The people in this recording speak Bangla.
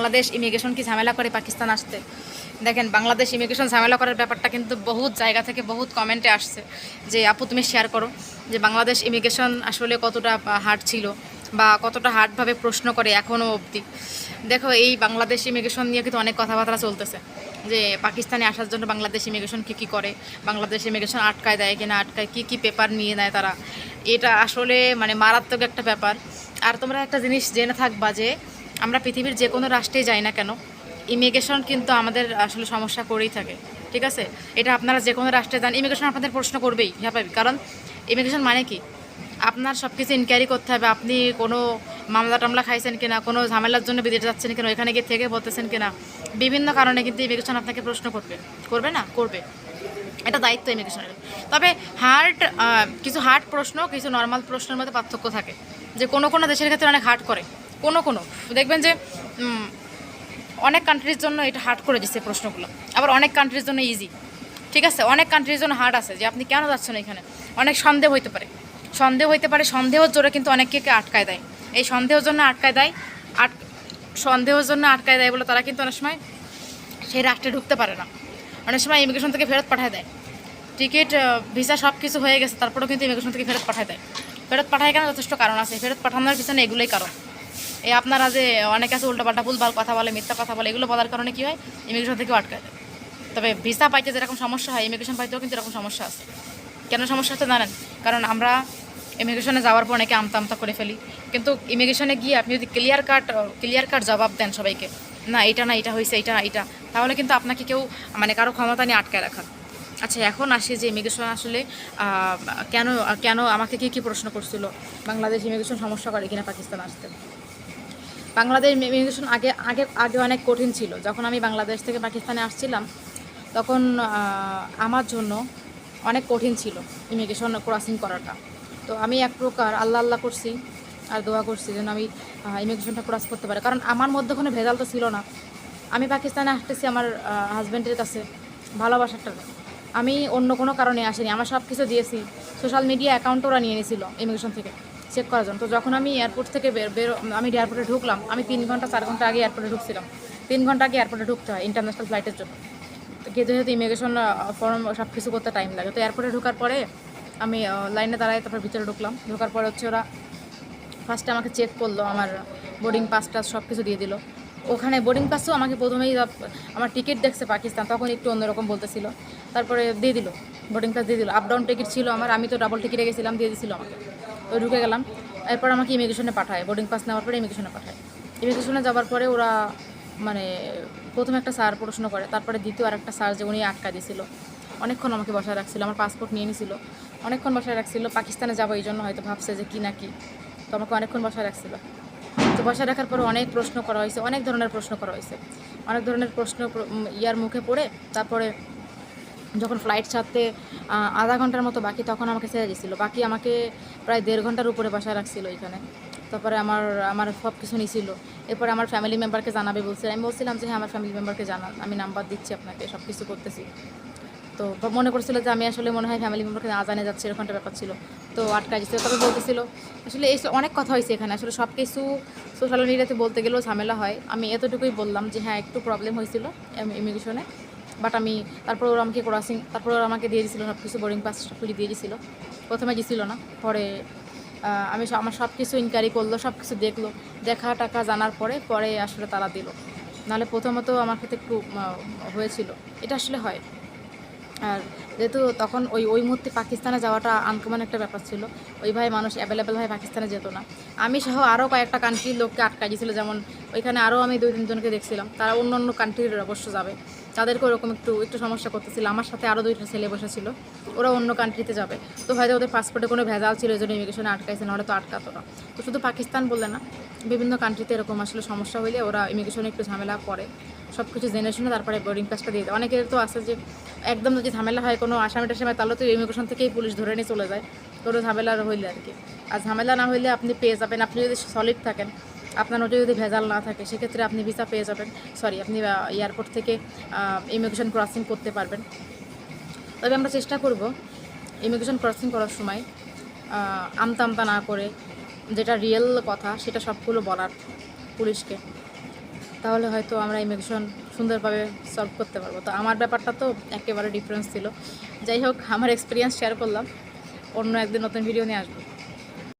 বাংলাদেশ ইমিগ্রেশন কি ঝামেলা করে পাকিস্তান আসতে? দেখেন, বাংলাদেশ ইমিগ্রেশন ঝামেলা করার ব্যাপারটা কিন্তু বহুত জায়গা থেকে বহুত কমেন্টে আসছে যে, আপু, তুমি শেয়ার করো যে, বাংলাদেশ ইমিগ্রেশন আসলে কতটা হার্ড ছিল বা কতটা হার্ডভাবে প্রশ্ন করে এখনও অবধি? দেখো, এই বাংলাদেশ ইমিগ্রেশন নিয়ে কিন্তু অনেক কথাবার্তা চলতেছে যে, পাকিস্তানে আসার জন্য বাংলাদেশ ইমিগ্রেশন কী কী করে? বাংলাদেশ ইমিগ্রেশন আটকায় দেয় কিনা? আটকায় কী কী পেপার নিয়ে নেয় তারা? এটা আসলে মানে মারাত্মক একটা ব্যাপার। আর তোমরা একটা জিনিস জেনে থাকবা যে আমরা পৃথিবীর যে কোনো রাষ্ট্রেই যাই না কেন ইমিগ্রেশন কিন্তু আমাদের আসলে সমস্যা করেই থাকে, ঠিক আছে? এটা আপনারা যে কোনো রাষ্ট্রে যান ইমিগ্রেশন আপনাদের প্রশ্ন করবেই স্বাভাবিক কারণ ইমিগ্রেশন মানে কি? আপনার সব কিছু ইনকোয়ারি করতে হবে, আপনি কোনো মামলা টামলা খাইছেন কিনা, কোনো ঝামেলার জন্য বিদেশে যাচ্ছেন কিনা এখানে গিয়ে থেকে বলতেছেন কিনা, বিভিন্ন কারণে কিন্তু ইমিগ্রেশন আপনাকে প্রশ্ন করবে করবে না? করবে। এটা দায়িত্ব ইমিগ্রেশনের তবে হার্ড কিছু হার্ড প্রশ্ন, কিছু নর্মাল প্রশ্নের মধ্যে পার্থক্য থাকে, যে কোনো কোনো দেশের ক্ষেত্রে অনেক হার্ড করে। কোনো কোনো। দেখবেন যে অনেক কান্ট্রির জন্য এটা হার্ড করে দিচ্ছে প্রশ্নগুলো। আবার অনেক কান্ট্রির জন্য ইজি ঠিক আছে? অনেক কান্ট্রির জন্য হার্ড আছে যে, আপনি কেন যাচ্ছেন এখানে? অনেক সন্দেহ হইতে পারে। সন্দেহ হইতে পারে, সন্দেহের জোরে কিন্তু অনেককে আটকায় দেয়। এই সন্দেহের জন্য আটকায় দেয়, আট, সন্দেহের জন্য আটকায় দেয় বলে তারা কিন্তু অনেক সময় সেই রাষ্ট্রে ঢুকতে পারে না। অনেক সময় ইমিগ্রেশন থেকে ফেরত পাঠায় দেয়। টিকিট ভিসা সব কিছু হয়ে গেছে, তারপরেও কিন্তু ইমিগ্রেশন থেকে ফেরত পাঠায় দেয়। ফেরত পাঠায় কেন? যথেষ্ট কারণ আছে। ফেরত পাঠানোর পিছনে এগুলোই কারণ। এই আপনারা যে অনেক আছে উল্টোপাল্টা ভুলভাল কথা বলে, মিথ্যা কথা বলে, এগুলো বলার কারণে কী হয়? ইমিগ্রেশন থেকেও আটকায় দেয়। তবে ভিসা পাইতে যেরকম সমস্যা হয় ইমিগ্রেশন পাইতেও কিন্তু এরকম সমস্যা আছে। কেন সমস্যা হচ্ছে জানেন? কারণ আমরা ইমিগ্রেশনে যাওয়ার পর অনেকে আমতা আমতা করে ফেলি। কিন্তু ইমিগ্রেশনে গিয়ে আপনি যদি ক্লিয়ার কাট ক্লিয়ার কাট জবাব দেন সবাইকে, না এটা না এটা হয়েছে এটা না এটা তাহলে কিন্তু আপনাকে কেউ মানে কারও ক্ষমতা নিয়ে আটকায় রাখা। আচ্ছা এখন আসি যে ইমিগ্রেশন আসলে কেন কেন আমাকে কি কি প্রশ্ন করছিল? বাংলাদেশ ইমিগ্রেশন সমস্যা করে কিনা পাকিস্তান আসতে? বাংলাদেশ ইমিগ্রেশন আগে আগে আগে অনেক কঠিন ছিল। যখন আমি বাংলাদেশ থেকে পাকিস্তানে আসছিলাম, তখন আমার জন্য অনেক কঠিন ছিল ইমিগ্রেশন ক্রসিং করাটা। তো আমি এক প্রকার আল্লাহ আল্লাহ করছি আর দোয়া করছি যেন আমি ইমিগ্রেশনটা ক্রস করতে পারি। কারণ আমার মধ্যে কোনো ভেজাল তো ছিল না। আমি পাকিস্তানে আসতেছি আমার হাজব্যান্ডের কাছে ভালোবাসাটা। আমি অন্য কোনো কারণে আসিনি। আমার সব কিছু দিয়েছি। সোশ্যাল মিডিয়া অ্যাকাউন্ট ওরা নিয়ে নিয়েছিল ইমিগ্রেশন থেকে। চেক করার জন্য। তো যখন আমি এয়ারপোর্ট থেকে বের আমি এয়ারপোর্টে ঢুকলাম, আমি তিন ঘণ্টা, চার ঘণ্টা আগে এয়ারপোর্টে ঢুকছিলাম। তিন ঘণ্টা আগে এয়ারপোর্টে ঢুকতে হয় ইন্টারন্যাশনাল ফ্লাইটের জন্য। তো যেহেতু ইমিগ্রেশন ফর্ম সব কিছু করতে টাইম লাগে। তো এয়ারপোর্টে ঢোকার পরে আমি লাইনে দাঁড়াই তারপর ভিতরে ঢুকলাম। ঢোকার পরে হচ্ছে ওরা ফার্স্টে আমাকে চেক করল, আমার বোর্ডিং পাসটা সব কিছু দিয়ে দিল। ওখানে বোর্ডিং পাসও আমাকে প্রথমেই আমার টিকিট দেখছে পাকিস্তান, তখন একটু অন্যরকম বলতেছিল। তারপরে দিয়ে দিল বোর্ডিং পাস দিয়ে দিল। আপ ডাউন টিকিট ছিল আমার, আমি তো ডাবল টিকিটে গেছিলাম, দিয়ে দিছিল আমাকে। ঢুকে গেলাম। এরপর আমাকে ইমিগ্রেশনে পাঠায়। বোর্ডিং পাস নেওয়ার পরে ইমিগ্রেশনে পাঠায়। ইমিগ্রেশনে যাওয়ার পরে ওরা মানে প্রথমে একটা স্যার প্রশ্ন করে, তারপরে দ্বিতীয় আর একটা স্যার যে উনি আটকা দিয়েছিল অনেকক্ষণ আমাকে বসায় রাখছিল, আমার পাসপোর্ট নিয়ে নিছিল। অনেকক্ষণ বসায় রাখছিল, পাকিস্তানে যাব এই জন্য হয়তো ভাবছে যে কি না কি। তো আমাকে অনেকক্ষণ বসায় রাখছিল। তো বসায় রাখার পরে অনেক প্রশ্ন করা হয়েছে, অনেক ধরনের প্রশ্ন করা হয়েছে। অনেক ধরনের প্রশ্ন ইয়ার মুখে পড়ে, তারপরে যখন ফ্লাইট ছাড়তে আধা ঘণ্টার মতো বাকি, তখন আমাকে ছেড়ে দিয়েছিল। বাকি আমাকে প্রায় দেড় ঘণ্টার উপরে বাসায় রাখছিল এখানে। তারপরে আমার আমার সব কিছু নিছিল। এরপরে আমার ফ্যামিলি মেম্বারকে জানাবে বলছে, আমি বলছিলাম যে হ্যাঁ আমার ফ্যামিলি মেম্বারকে জানান। আমি নাম্বার দিচ্ছি আপনাকে সব কিছু করতেছি। তো মনে করছিল যে, আমি আসলে মনে হয় ফ্যামিলি মেম্বারকে না জানে যাচ্ছে, এরকম একটা ব্যাপার ছিল। তো আটকা দিচ্ছিল তবে বলতেছিল, আসলে এই অনেক কথা হয়েছে এখানে। আসলে সব কিছু সোশ্যাল মিডিয়াতে বলতে গেলেও ঝামেলা হয়। আমি এতটুকুই বললাম যে হ্যাঁ একটু প্রবলেম হয়েছিল ইমিগ্রেশনে বাট আমি তারপর ওরা আমাকে ক্রসিং তারপর ওরা আমাকে দিয়ে দিয়েছিল সব কিছু বোর্ডিং পাস সব দিয়ে দিয়েছিল। প্রথমে গেছিল না, পরে আমি আমার সব কিছু ইনকোয়ারি করল সব কিছু দেখল, দেখা টাকা জানার পরে পরে আসলে তারা দিল। নাহলে প্রথমত আমার ক্ষেত্রে একটু হয়েছিল। এটা আসলে হয়। আর যেহেতু তখন ওই ওই মুহূর্তে পাকিস্তানে যাওয়াটা আনকমন একটা ব্যাপার ছিল। ওইভাবে মানুষ অ্যাভেলেবেল হয়ে পাকিস্তানে যেত না। আমি সহ আরও কয়েকটা কান্ট্রির লোককে আটকা দিয়েছিল, যেমন ওইখানে আরও আমি দুই তিনজনকে দেখছিলাম। তারা অন্য অন্য কান্ট্রির অবশ্য যাবে। তাদেরকে ওরকম একটু একটু সমস্যা করতেছিল। আমার সাথে আরও দুইটা ছেলে বসেছিল। ওরা অন্য কান্ট্রিতে যাবে। তো হয়তো ওদের পাসপোর্টে কোনো ভেজাল ছিল এই জন্য ইমিগ্রেশনে আটকাইছে না ওরা তো আটকাতো না। তো শুধু পাকিস্তান বললে না, বিভিন্ন কান্ট্রিতে এরকম আসলে সমস্যা হইলে ওরা ইমিগ্রেশনে একটু ঝামেলা করে। সব কিছু জেনে শুনে তারপরে বোর্ডিং পাসটা দিয়ে দেয়। অনেকের তো আছে যে একদম যদি ঝামেলা হয় কোনো আসামি টাসামি তাহলে তো ইমিগ্রেশন থেকেই পুলিশ ধরে নিয়ে চলে যায়। কোনো ঝামেলা হইলে আর কি। আর ঝামেলা না হইলে আপনি পেয়ে যাবেন। আপনি যদি সলিড থাকেন, আপনার ওটা যদি ভেজাল না থাকে, সেক্ষেত্রে আপনি ভিসা পেয়ে যাবেন। সরি আপনি এয়ারপোর্ট থেকে ইমিগ্রেশন ক্রসিং করতে পারবেন। তবে আমরা চেষ্টা করব ইমিগ্রেশন ক্রসিং করার সময় আমতা আমতা না করে যেটা রিয়েল কথা, সেটা সবগুলো বলার পুলিশকে। তাহলে হয়তো আমরা ইমিগ্রেশন সুন্দরভাবে সলভ করতে পারব। তো আমার ব্যাপারটা তো একেবারে ডিফারেন্স ছিল। যাই হোক, আমার এক্সপিরিয়েন্স শেয়ার করলাম। অন্য একদিন নতুন ভিডিও নিয়ে আসব।